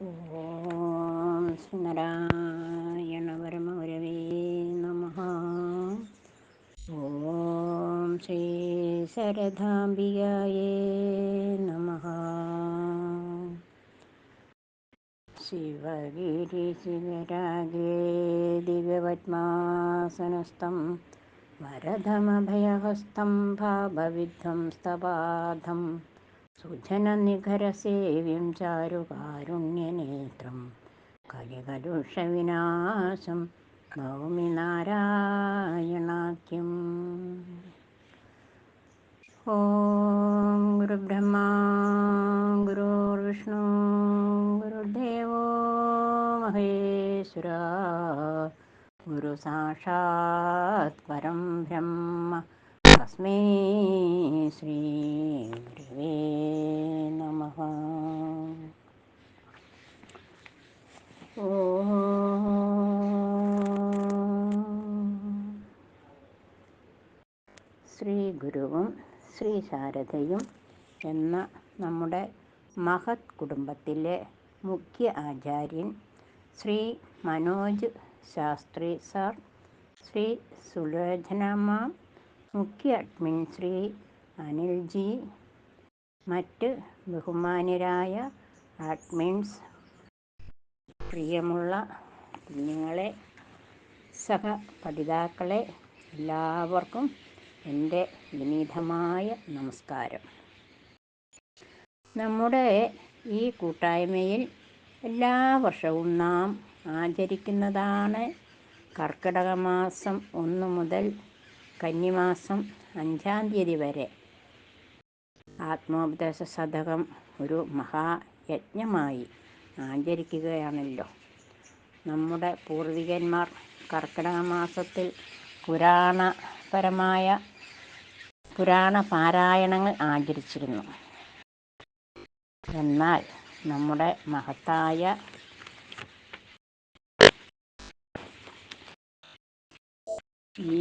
ॐ श्रयणपरमगुरवे नमः। ॐ श्रीशरदाम्बिकायै नमः। शिवगिरिशिवरागे दिव्यपद्मासनस्तं वरधमभयहस्तं भाबविध्वंस्तपाधम् सुजननिखरसेव्यं चारुकारुण्यनेत्रं कलिकलुषविनाशं कौमि नारायणाख्यम् ॐ गुरुब्रह्मा गुरुर्विष्णु गुरुदेवो महेश्वरा गुरुसाक्षात् परं ब्रह्म। തസ്മൈ ശ്രീ ഗുരുവേ നമ ശ്രീ ഗുരുവും ശ്രീ ശാരദയും എന്ന നമ്മുടെ മഹത് കുടുംബത്തിലെ മുഖ്യ ആചാര്യൻ ശ്രീ മനോജ് ശാസ്ത്രി സാർ ശ്രീ സുലോചനമ്മ മുഖ്യ അഡ്മിൻ ശ്രീ അനിൽജി മറ്റ് ബഹുമാന്യരായ അഡ്മിൻസ് പ്രിയമുള്ള കുഞ്ഞുങ്ങളെ സഹ പഠിതാക്കളെ എല്ലാവർക്കും എന്റെ വിനീതമായ നമസ്കാരം. നമ്മുടെ ഈ കൂട്ടായ്മയിൽ എല്ലാ വർഷവും നാം ആചരിക്കുന്നതാണ് കർക്കിടക മാസം ഒന്ന് മുതൽ കന്നിമാസം അഞ്ചാം തീയതി വരെ. ആത്മോപദേശ ശതകം ഒരു മഹായജ്ഞമായി ആചരിക്കുകയാണല്ലോ. നമ്മുടെ പൂർവികന്മാർ കർക്കിടക മാസത്തിൽ പുരാണപരമായ പുരാണ പാരായണങ്ങൾ ആചരിച്ചിരുന്നു. എന്നാൽ നമ്മുടെ മഹത്തായ ഈ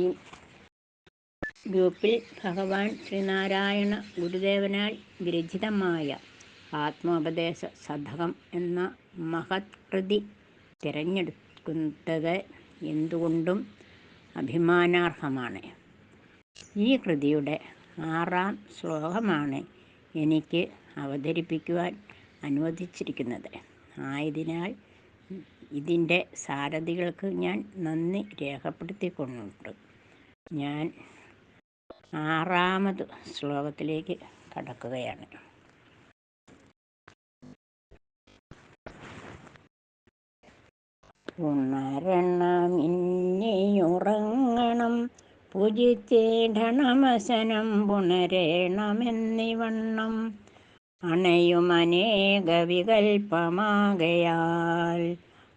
ഗ്രൂപ്പിൽ ഭഗവാൻ ശ്രീനാരായണ ഗുരുദേവനാൽ വിരചിതമായ ആത്മോപദേശ ശതകം എന്ന മഹത് കൃതി തിരഞ്ഞെടുക്കുന്നത് എന്തുകൊണ്ടും അഭിമാനാർഹമാണ്. ഈ കൃതിയുടെ ആറാം ശ്ലോകമാണ് എനിക്ക് അവതരിപ്പിക്കുവാൻ അനുവദിച്ചിരിക്കുന്നത്. ആയതിനാൽ ഇതിന്റെ സാരഥികൾക്ക് ഞാൻ നന്ദി രേഖപ്പെടുത്തിക്കൊണ്ടുണ്ട് ഞാൻ ആറാമത് ശ്ലോകത്തിലേക്ക് കടക്കുകയാണ്. ഉണരണം ഇന്നിയുറങ്ങണം പൂജിച്ചേടണമശനം പുണരേണമെന്നിവണ്ണം അണയുമനേക വികൽപ്പമാകയാൽ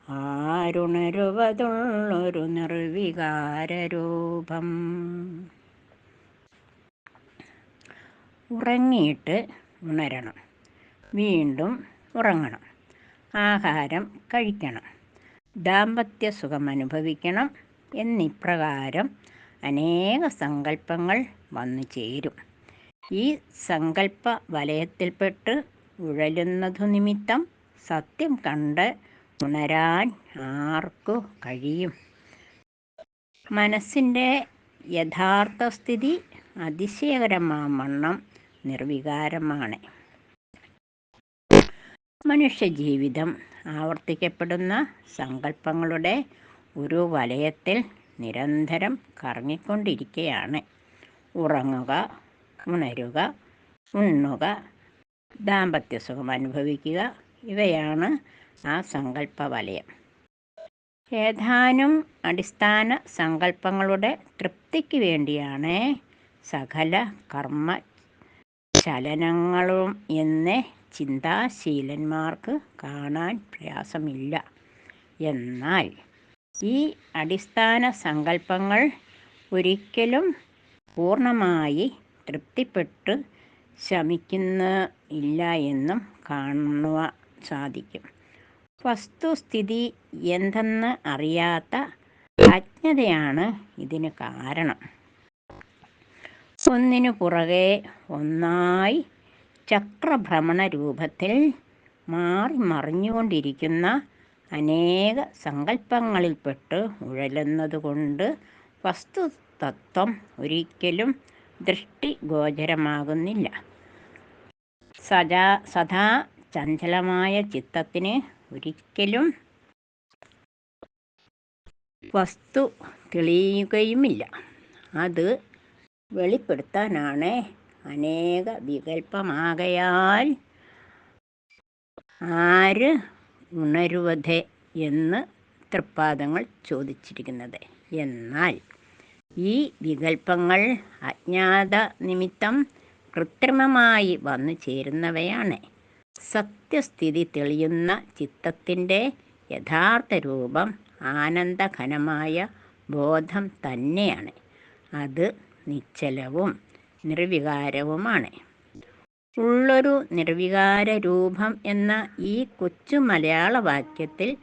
ആരുണരുവതുള്ളൊരു നിർവികാരരൂപം. ഉറങ്ങിയിട്ട് ഉണരണം. വീണ്ടും ഉറങ്ങണം. ആഹാരം കഴിക്കണം. ദാമ്പത്യ സുഖം അനുഭവിക്കണം എന്നിപ്രകാരം അനേക സങ്കല്പങ്ങൾ വന്നു ചേരും. ഈ സങ്കല്പ വലയത്തിൽപ്പെട്ട് ഉഴലുന്നതു നിമിത്തം സത്യം കണ്ട് ഉണരാൻ ആർക്കു കഴിയും? മനസ്സിന്റെ യഥാർത്ഥ സ്ഥിതി അതിശയകരമാവണ്ണം നിർവികാരമാണ്. മനുഷ്യജീവിതം ആവർത്തിക്കപ്പെടുന്ന സങ്കല്പങ്ങളുടെ ഒരു വലയത്തിൽ നിരന്തരം കറങ്ങിക്കൊണ്ടിരിക്കുകയാണ് ഉറങ്ങുക ഉണരുക ഉണ്ണുക ദാമ്പത്യസുഖം അനുഭവിക്കുക ഇവയാണ് ആ സങ്കല്പ വലയം ഏതാനും അടിസ്ഥാന സങ്കല്പങ്ങളുടെ തൃപ്തിക്ക് വേണ്ടിയാണ് സകല കർമ്മ ചലനങ്ങളും എന്ന് ചിന്താശീലന്മാർക്ക് കാണാൻ പ്രയാസമില്ല. എന്നാൽ ഈ അടിസ്ഥാന സങ്കല്പങ്ങൾ ഒരിക്കലും പൂർണമായി തൃപ്തിപ്പെട്ട് ശമിക്കുന്ന ഇല്ല എന്നും കാണുവാൻ സാധിക്കും. വസ്തുസ്ഥിതി എന്തെന്ന് അറിയാത്ത അജ്ഞതയാണ് ഇതിന് കാരണം. ഒന്നിനു പുറകെ ഒന്നായി ചക്രഭ്രമണ രൂപത്തിൽ മാറി മറിഞ്ഞുകൊണ്ടിരിക്കുന്ന അനേക സങ്കല്പങ്ങളിൽപ്പെട്ട് ഉഴലുന്നതുകൊണ്ട് വസ്തുതത്വം ഒരിക്കലും ദൃഷ്ടിഗോചരമാകുന്നില്ല. സദാ സദാ ചഞ്ചലമായ ചിത്തത്തിന് ഒരിക്കലും വസ്തു തെളിയുകയുമില്ല. അത് വെളിപ്പെടുത്താനാണ്. അനേക വികല്പമാകയാൽ ആര് ഉണരുവതേ എന്ന് തൃപ്പാദങ്ങൾ ചോദിച്ചിരിക്കുന്നത്. എന്നാൽ ഈ വികല്പങ്ങൾ അജ്ഞാത നിമിത്തം കൃത്രിമമായി വന്നു ചേരുന്നവയാണ്. സത്യസ്ഥിതി തെളിയുന്ന ചിത്തത്തിന്റെ യഥാർത്ഥ രൂപം ആനന്ദഘനമായ ബോധം തന്നെയാണ്. അത് നിശ്ചലവും നിർവികാരവുമാണ്. ഉള്ളൊരു നിർവികാര രൂപം എന്ന ഈ കൊച്ചു മലയാള വാക്യത്തിൽ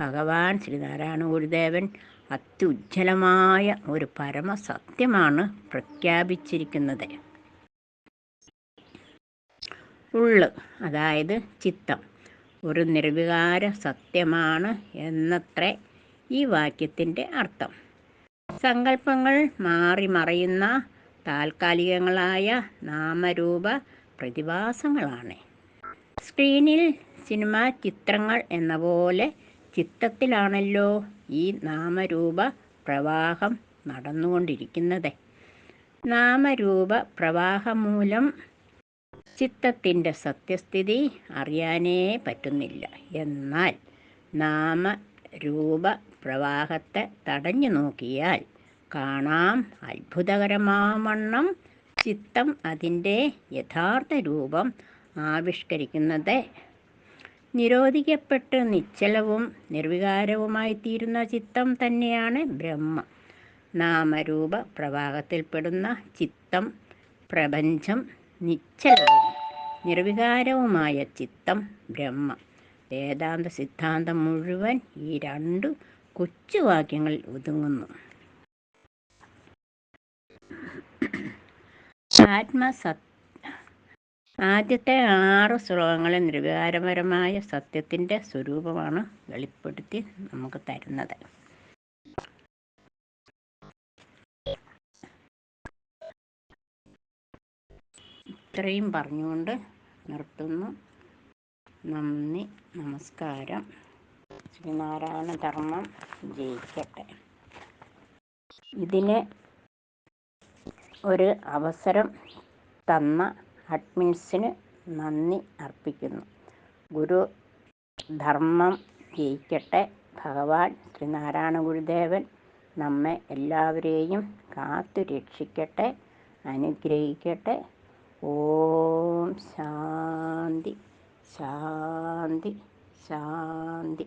ഭഗവാൻ ശ്രീനാരായണ ഗുരുദേവൻ അത്യുജ്ജ്വലമായ ഒരു പരമസത്യമാണ് പ്രഖ്യാപിച്ചിരിക്കുന്നത്. ഉള്ള് അതായത് ചിത്തം ഒരു നിർവികാര സത്യമാണ് എന്നത്രേ ഈ വാക്യത്തിന്റെ അർത്ഥം. സങ്കല്പങ്ങൾ മാറി മറയുന്ന താൽക്കാലികങ്ങളായ നാമരൂപ പ്രതിഭാസങ്ങളാണ്. സ്ക്രീനിൽ സിനിമ ചിത്രങ്ങൾ എന്ന പോലെ ചിത്തത്തിലാണല്ലോ ഈ നാമരൂപ പ്രവാഹം നടന്നുകൊണ്ടിരിക്കുന്നത്. നാമരൂപ പ്രവാഹം മൂലം ചിത്തത്തിന്റെ സത്യസ്ഥിതി അറിയാനേ പറ്റുന്നില്ല. എന്നാൽ നാമരൂപ പ്രവാഹത്തെ തടഞ്ഞു നോക്കിയാൽ കാണാം അത്ഭുതകരമാവണ്ണം ചിത്തം അതിന്റെ യഥാർത്ഥ രൂപം ആവിഷ്കരിക്കുന്നത്. നിരോധിക്കപ്പെട്ട് നിശ്ചലവും നിർവികാരവുമായി നിർവികാരവുമായിത്തീരുന്ന ചിത്തം തന്നെയാണ് ബ്രഹ്മ. നാമരൂപ പ്രവാഹത്തിൽപ്പെടുന്ന ചിത്തം പ്രപഞ്ചം നിശ്ചലവും നിർവികാരവുമായ ചിത്തം ബ്രഹ്മ. വേദാന്ത സിദ്ധാന്തം മുഴുവൻ ഈ രണ്ട് കൊച്ചു വാക്യങ്ങളിൽ ഒതുങ്ങുന്നു. ആത്മസത് ആദ്യത്തെ ആറ് ശ്ലോകങ്ങളിൽ നിർവികാരപരമായ സത്യത്തിന്റെ സ്വരൂപമാണ് വെളിപ്പെടുത്തി നമുക്ക് തരുന്നത്. ഇത്രയും പറഞ്ഞുകൊണ്ട് നിർത്തുന്നു. നന്ദി നമസ്കാരം. ശ്രീനാരായണ ധർമ്മം ജയിക്കട്ടെ. ഇതിന് ഒരു അവസരം തന്ന അഡ്മിൻസിന് നന്ദി അർപ്പിക്കുന്നു. ഗുരു ധർമ്മം ജയിക്കട്ടെ. ഭഗവാൻ ശ്രീനാരായണ ഗുരുദേവൻ നമ്മെ എല്ലാവരെയും കാത്തു രക്ഷിക്കട്ടെ അനുഗ്രഹിക്കട്ടെ. ഓം ശാന്തി ശാന്തി ശാന്തി.